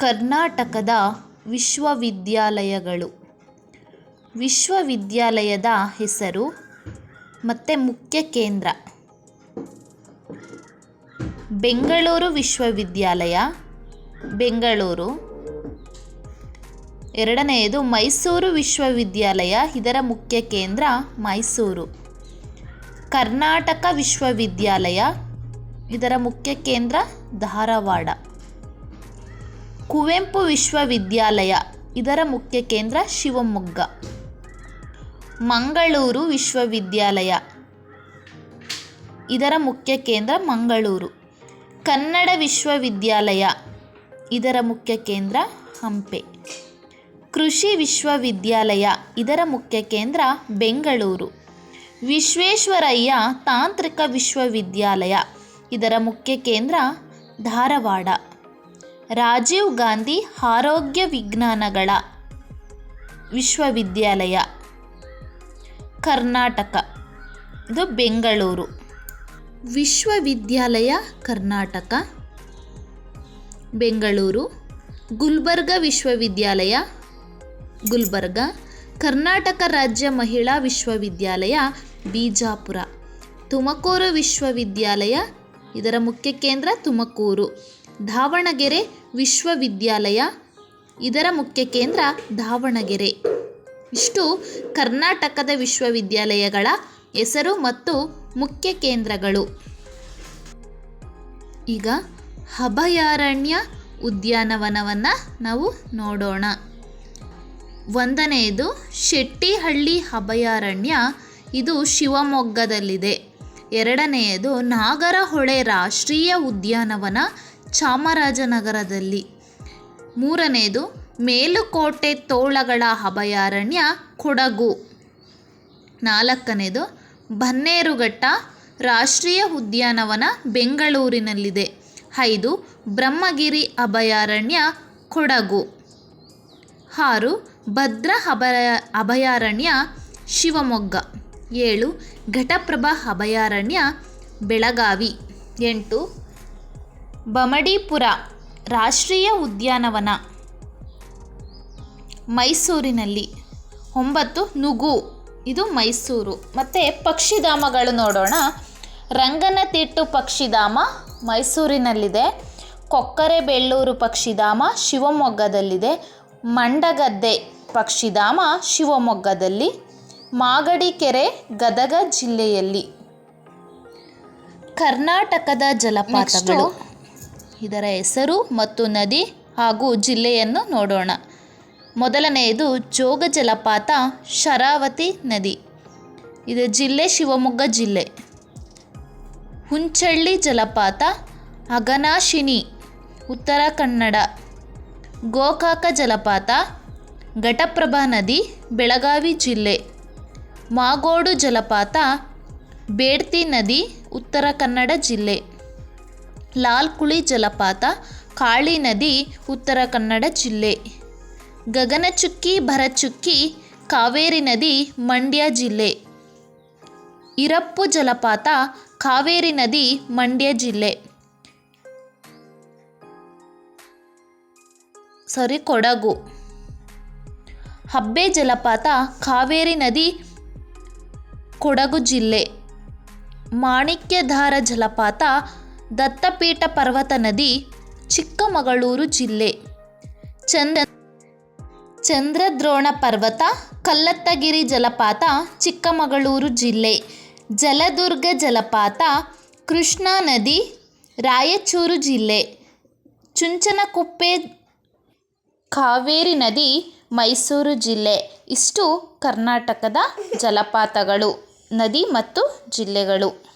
ಕರ್ನಾಟಕದ ವಿಶ್ವವಿದ್ಯಾಲಯಗಳು. ವಿಶ್ವವಿದ್ಯಾಲಯದ ಹೆಸರು ಮತ್ತು ಮುಖ್ಯ ಕೇಂದ್ರ. ಬೆಂಗಳೂರು ವಿಶ್ವವಿದ್ಯಾಲಯ, ಬೆಂಗಳೂರು. ಎರಡನೆಯದು ಮೈಸೂರು ವಿಶ್ವವಿದ್ಯಾಲಯ, ಇದರ ಮುಖ್ಯ ಕೇಂದ್ರ ಮೈಸೂರು. ಕರ್ನಾಟಕ ವಿಶ್ವವಿದ್ಯಾಲಯ, ಇದರ ಮುಖ್ಯ ಕೇಂದ್ರ ಧಾರವಾಡ. ಕುವೆಂಪು ವಿಶ್ವವಿದ್ಯಾಲಯ, ಇದರ ಮುಖ್ಯ ಕೇಂದ್ರ ಶಿವಮೊಗ್ಗ. ಮಂಗಳೂರು ವಿಶ್ವವಿದ್ಯಾಲಯ, ಇದರ ಮುಖ್ಯ ಕೇಂದ್ರ ಮಂಗಳೂರು. ಕನ್ನಡ ವಿಶ್ವವಿದ್ಯಾಲಯ, ಇದರ ಮುಖ್ಯ ಕೇಂದ್ರ ಹಂಪೆ. ಕೃಷಿ ವಿಶ್ವವಿದ್ಯಾಲಯ, ಇದರ ಮುಖ್ಯ ಕೇಂದ್ರ ಬೆಂಗಳೂರು. ವಿಶ್ವೇಶ್ವರಯ್ಯ ತಾಂತ್ರಿಕ ವಿಶ್ವವಿದ್ಯಾಲಯ, ಇದರ ಮುಖ್ಯ ಕೇಂದ್ರ ಧಾರವಾಡ. ರಾಜೀವ್ ಗಾಂಧಿ ಆರೋಗ್ಯ ವಿಜ್ಞಾನಗಳ ವಿಶ್ವವಿದ್ಯಾಲಯ, ಕರ್ನಾಟಕ. ಇದು ಬೆಂಗಳೂರು. ವಿಶ್ವವಿದ್ಯಾಲಯ, ಕರ್ನಾಟಕ. ಬೆಂಗಳೂರು. ಗುಲ್ಬರ್ಗ ವಿಶ್ವವಿದ್ಯಾಲಯ. ಗುಲ್ಬರ್ಗ. ಕರ್ನಾಟಕ ರಾಜ್ಯ ಮಹಿಳಾ ವಿಶ್ವವಿದ್ಯಾಲಯ, ಬಿಜಾಪುರ. ತುಮಕೂರು ವಿಶ್ವವಿದ್ಯಾಲಯ. ಇದರ ಮುಖ್ಯ ಕೇಂದ್ರ ತುಮಕೂರು. ದಾವಣಗೆರೆ ವಿಶ್ವವಿದ್ಯಾಲಯ. ಇದರ ಮುಖ್ಯ ಕೇಂದ್ರ ದಾವಣಗೆರೆ ಇಷ್ಟು ಕರ್ನಾಟಕದ ವಿಶ್ವವಿದ್ಯಾಲಯಗಳ ಹೆಸರು ಮತ್ತು ಮುಖ್ಯ ಕೇಂದ್ರಗಳು. ಈಗ ಅಭಯಾರಣ್ಯ ಉದ್ಯಾನವನವನ್ನು ನಾವು ನೋಡೋಣ. ಒಂದನೆಯದು ಶೆಟ್ಟಿಹಳ್ಳಿ ಅಭಯಾರಣ್ಯ. ಇದು ಶಿವಮೊಗ್ಗದಲ್ಲಿದೆ. ಎರಡನೆಯದು ನಾಗರಹೊಳೆ ರಾಷ್ಟ್ರೀಯ ಉದ್ಯಾನವನ. ಚಾಮರಾಜನಗರದಲ್ಲಿ. ಮೂರನೆಯದು ಮೇಲುಕೋಟೆ ತೋಳಗಳ ಅಭಯಾರಣ್ಯ, ಕೊಡಗು. ನಾಲ್ಕನೇದು, ಬನ್ನೇರುಘಟ್ಟ ರಾಷ್ಟ್ರೀಯ ಉದ್ಯಾನವನ ಬೆಂಗಳೂರಿನಲ್ಲಿದೆ. ಐದು, ಬ್ರಹ್ಮಗಿರಿ ಅಭಯಾರಣ್ಯ, ಕೊಡಗು. ಆರು, ಭದ್ರ ಅಭಯ, ಅಭಯಾರಣ್ಯ, ಶಿವಮೊಗ್ಗ. ಏಳು, ಘಟಪ್ರಭಾ ಅಭಯಾರಣ್ಯ, ಬೆಳಗಾವಿ. ಎಂಟು ಬಮಡಿಪುರ ರಾಷ್ಟ್ರೀಯ ಉದ್ಯಾನವನ. ಮೈಸೂರಿನಲ್ಲಿ ಒಂಬತ್ತು ನುಗು. ಇದು ಮೈಸೂರು. ಮತ್ತು ಪಕ್ಷಿಧಾಮಗಳು ನೋಡೋಣ. ರಂಗನತಿಟ್ಟು ಪಕ್ಷಿಧಾಮ ಮೈಸೂರಿನಲ್ಲಿದೆ. ಕೊಕ್ಕರೆಬೆಳ್ಳೂರು ಪಕ್ಷಿಧಾಮ ಶಿವಮೊಗ್ಗದಲ್ಲಿದೆ. ಮಂಡಗದ್ದೆ ಪಕ್ಷಿಧಾಮ ಶಿವಮೊಗ್ಗದಲ್ಲಿ. ಮಾಗಡಿಕೆರೆ ಗದಗ ಜಿಲ್ಲೆಯಲ್ಲಿ. ಕರ್ನಾಟಕದ ಜಲಪಾತಗಳು. ಇದರ ಹೆಸರು ಮತ್ತು ನದಿ ಹಾಗೂ ಜಿಲ್ಲೆಯನ್ನು ನೋಡೋಣ. ಮೊದಲನೆಯದು ಜೋಗ ಜಲಪಾತ, ಶರಾವತಿ ನದಿ. ಇದು ಜಿಲ್ಲೆ ಶಿವಮೊಗ್ಗ ಜಿಲ್ಲೆ. ಹುಂಚಳ್ಳಿ ಜಲಪಾತ ಅಗನಾಶಿನಿ ಉತ್ತರ ಕನ್ನಡ. ಗೋಕಾಕ ಜಲಪಾತ, ಘಟಪ್ರಭಾ ನದಿ, ಬೆಳಗಾವಿ ಜಿಲ್ಲೆ. ಮಾಗೋಡು ಜಲಪಾತ, ಬೇಡ್ತಿ ನದಿ, ಉತ್ತರ ಕನ್ನಡ ಜಿಲ್ಲೆ. ಲಾಲ್ಕುಳಿ ಜಲಪಾತ, ಕಾಳಿ ನದಿ, ಉತ್ತರ ಕನ್ನಡ ಜಿಲ್ಲೆ. ಗಗನಚುಕ್ಕಿ, ಭರಚುಕ್ಕಿ, ಕಾವೇರಿ ನದಿ, ಮಂಡ್ಯ ಜಿಲ್ಲೆ. ಇರಪ್ಪು ಜಲಪಾತ, ಕಾವೇರಿ ನದಿ, ಮಂಡ್ಯ ಜಿಲ್ಲೆ. ಸಾರಿ, ಕೊಡಗು. ಹಬ್ಬೆ ಜಲಪಾತ, ಕಾವೇರಿ ನದಿ, ಕೊಡಗು ಜಿಲ್ಲೆ. ಮಾಣಿಕ್ಯಧಾರ ಜಲಪಾತ ದತ್ತಪೀಠ ಪರ್ವತ ನದಿ, ಚಿಕ್ಕಮಗಳೂರು ಜಿಲ್ಲೆ. ಚಂದ ಚಂದ್ರದ್ರೋಣ ಪರ್ವತ, ಕಲ್ಲತ್ತಗಿರಿ ಜಲಪಾತ, ಚಿಕ್ಕಮಗಳೂರು ಜಿಲ್ಲೆ. ಜಲದುರ್ಗ ಜಲಪಾತ, ಕೃಷ್ಣಾ ನದಿ, ರಾಯಚೂರು ಜಿಲ್ಲೆ. ಚುಂಚನಕುಪ್ಪೆ, ಕಾವೇರಿ ನದಿ, ಮೈಸೂರು ಜಿಲ್ಲೆ. ಇಷ್ಟು ಕರ್ನಾಟಕದ ಜಲಪಾತಗಳು, ನದಿ ಮತ್ತು ಜಿಲ್ಲೆಗಳು.